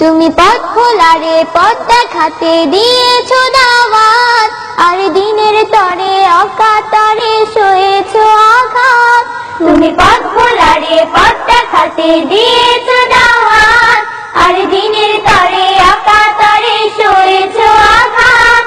তুমি পথ খোলারে পথ দেখাতে দিয়েছ দাওয়াত। আর দিনের তরে অকাতরে সয়েছো আঘাত। তুমি পথ খোলারে পথ দেখাতে দিয়েছ দাওয়াত। আর দিনের তরে অকাতরে সয়েছো আঘাত।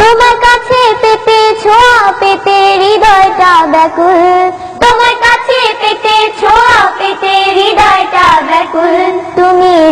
তোমার কাছে পেতে ছোঁয়া পেতে হৃদয়টা ব্যাকুল।